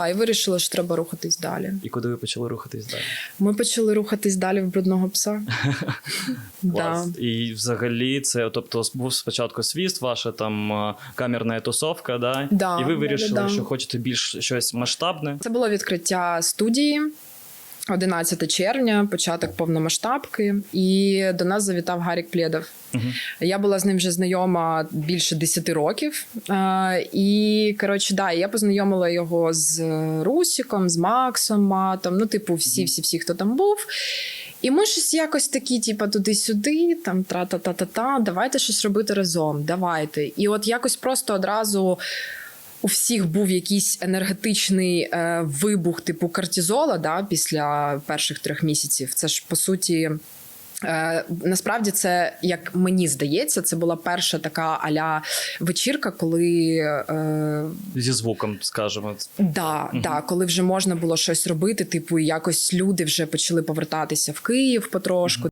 А і вирішили, що треба рухатись далі. І куди ви почали рухатись далі? Ми почали рухатись далі в брудного пса. да. І взагалі це, тобто, був спочатку свіст, ваша там камерна тусовка, да? Да, і ви вирішили, да, да. що хочете більш щось масштабне. Це було відкриття студії. 11 червня, початок повномасштабки, і до нас завітав Гарік Плєдов. Мгм. Я була з ним вже знайома більше 10 років. Е, і коротше, да, я познайомила його з Русіком, з Максом Матом. Ну, типу, всі, всі, всі, хто там був. І ми щось якось такі, типу, туди-сюди, там тра-та-та-та-та, давайте щось робити разом, давайте. І от якось просто одразу. У всіх був якийсь енергетичний е, вибух типу кортизола да, після перших трьох місяців. Це ж по суті. Е, насправді, це як мені здається, це була перша така аля вечірка, коли е, Зі звуком, скажімо. да, Мгм. да, коли вже можна було щось робити, типу, якось люди вже почали повертатися в Київ потрошку.